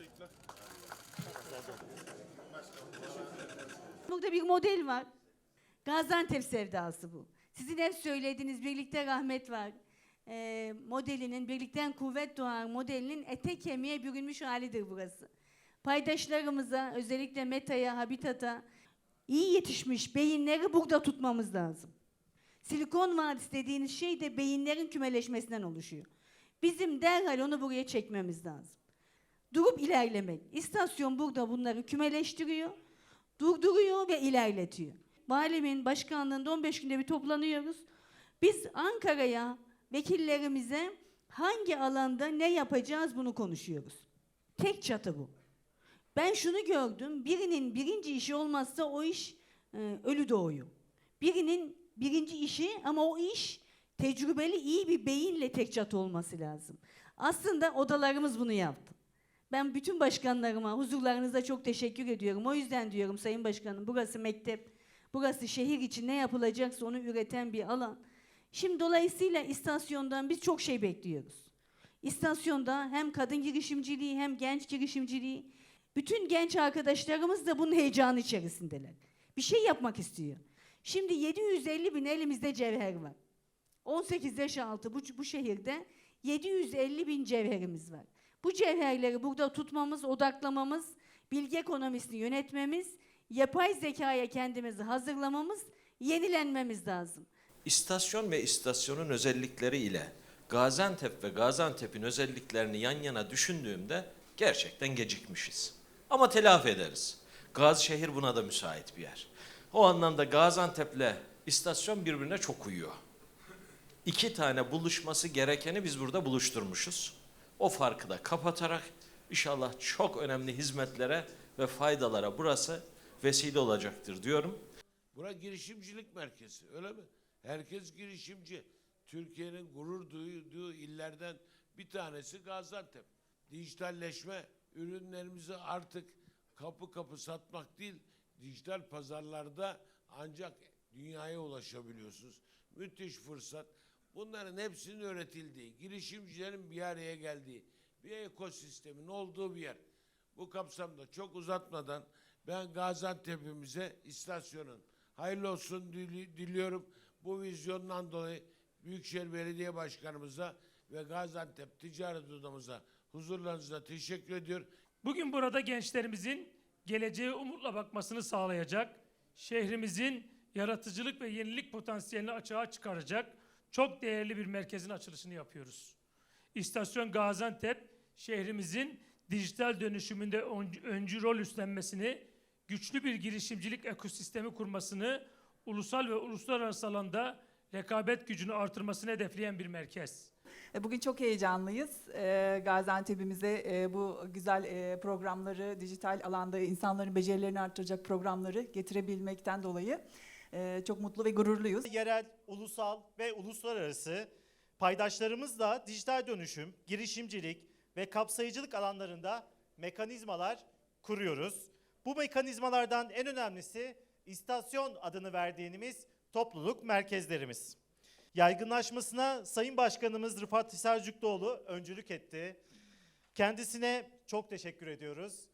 Teşekkürler. Burada bir model var. Gaziantep sevdası bu. Sizin hep söylediğiniz birlikte rahmet var. Ee, modelinin, birlikten kuvvet doğar modelinin ete kemiğe bürünmüş halidir burası. Paydaşlarımıza, özellikle Meta'ya, Habitat'a iyi yetişmiş beyinleri burada tutmamız lazım. Silikon Vadisi dediğiniz şey de beyinlerin kümeleşmesinden oluşuyor. Bizim derhal onu buraya çekmemiz lazım. Durup ilerlemek. İstasyon burada bunları kümeleştiriyor durduruyor ve ilerletiyor. Valimin başkanlığında 15 günde bir toplanıyoruz. Biz Ankara'ya, vekillerimize hangi alanda ne yapacağız bunu konuşuyoruz. Tek çatı bu. Ben şunu gördüm, birinin birinci işi olmazsa o iş e, ölü doğuyor. Birinin birinci işi ama o iş tecrübeli iyi bir beyinle tek çatı olması lazım. Aslında odalarımız bunu yaptı. Ben bütün başkanlarıma huzurlarınızda çok teşekkür ediyorum. O yüzden diyorum Sayın Başkanım burası mektep, burası şehir için ne yapılacaksa onu üreten bir alan. Şimdi dolayısıyla istasyondan biz çok şey bekliyoruz. İstasyonda hem kadın girişimciliği hem genç girişimciliği, bütün genç arkadaşlarımız da bunun heyecanı içerisindeler. Bir şey yapmak istiyor. Şimdi 750 bin elimizde cevher var. 18 yaş altı bu, bu şehirde 750 bin cevherimiz var. Bu cevherleri burada tutmamız, odaklamamız, bilgi ekonomisini yönetmemiz, yapay zekaya kendimizi hazırlamamız, yenilenmemiz lazım. İstasyon ve istasyonun özellikleri ile Gaziantep ve Gaziantep'in özelliklerini yan yana düşündüğümde gerçekten gecikmişiz. Ama telafi ederiz. Gazişehir buna da müsait bir yer. O anlamda Gaziantep'le istasyon birbirine çok uyuyor. İki tane buluşması gerekeni biz burada buluşturmuşuz. O farkı da kapatarak inşallah çok önemli hizmetlere ve faydalara burası vesile olacaktır diyorum. Bura girişimcilik merkezi öyle mi? Herkes girişimci. Türkiye'nin gurur duyduğu illerden bir tanesi Gaziantep. Dijitalleşme ürünlerimizi artık kapı kapı satmak değil, dijital pazarlarda ancak dünyaya ulaşabiliyorsunuz. Müthiş fırsat. Bunların hepsinin öğretildiği, girişimcilerin bir araya geldiği, bir ekosistemin olduğu bir yer. Bu kapsamda çok uzatmadan ben Gaziantep'imize istasyonun hayırlı olsun dili- diliyorum. Bu vizyondan dolayı Büyükşehir Belediye Başkanımıza ve Gaziantep Ticaret Odamıza huzurlarınıza teşekkür ediyor. Bugün burada gençlerimizin geleceğe umutla bakmasını sağlayacak, şehrimizin yaratıcılık ve yenilik potansiyelini açığa çıkaracak çok değerli bir merkezin açılışını yapıyoruz. İstasyon Gaziantep şehrimizin dijital dönüşümünde ön- öncü rol üstlenmesini, güçlü bir girişimcilik ekosistemi kurmasını, ulusal ve uluslararası alanda rekabet gücünü artırmasını hedefleyen bir merkez. E, Bugün çok heyecanlıyız. E, Gaziantep'imize e, bu güzel programları, dijital alanda insanların becerilerini artıracak programları getirebilmekten dolayı e, çok mutlu ve gururluyuz. yerel, ulusal ve uluslararası paydaşlarımızla dijital dönüşüm, girişimcilik ve kapsayıcılık alanlarında mekanizmalar kuruyoruz. Bu mekanizmalardan en önemlisi istasyon adını verdiğimiz topluluk merkezlerimiz. Yaygınlaşmasına Sayın Başkanımız Rıfat Hisarcıklıoğlu öncülük etti. Kendisine çok teşekkür ediyoruz.